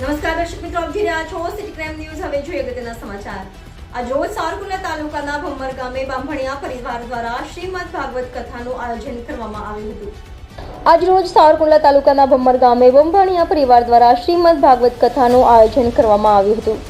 દર્શક મિત્રો, આપ જોઈ રહ્યા છો સિટી ક્રાઇમ ન્યૂઝ હવે જોઈએ અગત્યના સમાચાર. આજ રોજ સાવરકુંડલા તાલુકાના ભમર ગામે બાંભણિયા પરિવાર દ્વારા શ્રીમદ ભાગવત કથાનું આયોજન કરવામાં આવ્યું હતું. આજ રોજ સાવરકુંડલા તાલુકાના ભમર ગામે બંભાણિયા પરિવાર દ્વારા શ્રીમદ ભાગવત કથાનું આયોજન કરવામાં આવ્યું હતું.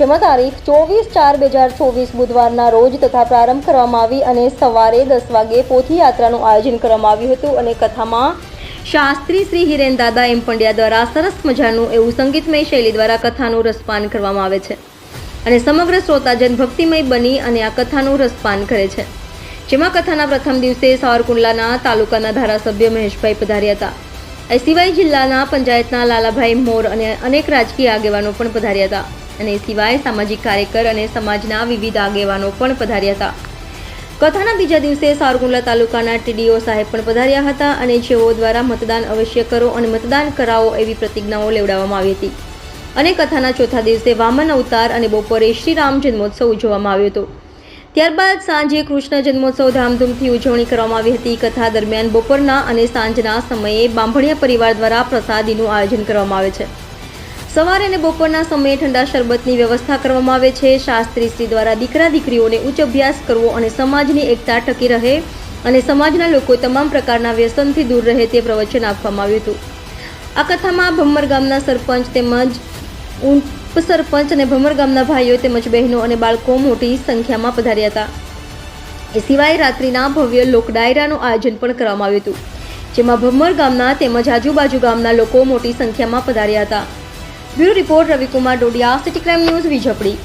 જેમાં તારીખ ચોવીસ ચાર બે હજાર ચોવીસ બુધવારના રોજ તથા પ્રારંભ કરવામાં આવી અને સવારે દસ વાગે પોથી યાત્રાનું આયોજન કરવામાં આવ્યું હતું અને કથામાં શાસ્ત્રી શ્રી હિરેન દાદા એમ પંડ્યા દ્વારા સરસ મજાનું એવું સંગીતમય શૈલી દ્વારા કથાનું રસપાન કરવામાં આવે છે. અને સમગ્ર શ્રોતાજન ભક્તિમય બની અને આ કથાનું રસપાન કરે છે. જેમાં કથાના પ્રથમ દિવસે સાવરકુંડલાના તાલુકાના ધારાસભ્ય મહેશભાઈ પધાર્યા હતા. એ સિવાય જિલ્લાના પંચાયતના લાલાભાઈ મોર અને અનેક રાજકીય આગેવાનો પણ પધાર્યા હતા. અને સિવાય સામાજિક કાર્યકર અને સમાજના વિવિધ આગેવાનો પણ પધાર્યા હતા. કથાના બીજા દિવસે સારગુંડલા તાલુકાના ટીડીઓ સાહેબ પણ પધાર્યા હતા અને જેઓ દ્વારા મતદાન અવશ્ય કરો અને મતદાન કરાવો એવી પ્રતિજ્ઞાઓ લેવડાવવામાં આવી હતી. અને કથાના ચોથા દિવસે વામન અવતાર અને બપોરે શ્રીરામ જન્મોત્સવ ઉજવવામાં આવ્યો હતો. ત્યારબાદ સાંજે કૃષ્ણ જન્મોત્સવ ધામધૂમથી ઉજવણી કરવામાં આવી હતી. કથા દરમિયાન બપોરના અને સાંજના સમયે બાંભણિયા પરિવાર દ્વારા પ્રસાદીનું આયોજન કરવામાં આવે છે. સવારે અને બપોરના સમયે ઠંડા શરબતની વ્યવસ્થા કરવામાં આવે છે. શાસ્ત્રી શ્રી દ્વારા દીકરા દીકરીઓને ઉચ્ચ અભ્યાસ કરવો અને સમાજની એકતા ટકી રહે અને સમાજના લોકો તમામ પ્રકારના વ્યસનથી દૂર રહે તે પ્રવચન આપવામાં આવ્યું હતું. આ કથામાં ભમ્મર ગામના સરપંચ તેમજ ઉપસરપંચ અને ભમ્મર ગામના ભાઈઓ તેમજ બહેનો અને બાળકો મોટી સંખ્યામાં પધાર્યા હતા. એ સિવાય રાત્રિના ભવ્ય લોક ડાયરાનું આયોજન પણ કરવામાં આવ્યું હતું, જેમાં ભમ્મર ગામના તેમજ આજુબાજુ ગામના લોકો મોટી સંખ્યામાં પધાર્યા હતા. Bureau report Ravikumar Dodiya city crime news Vijapadi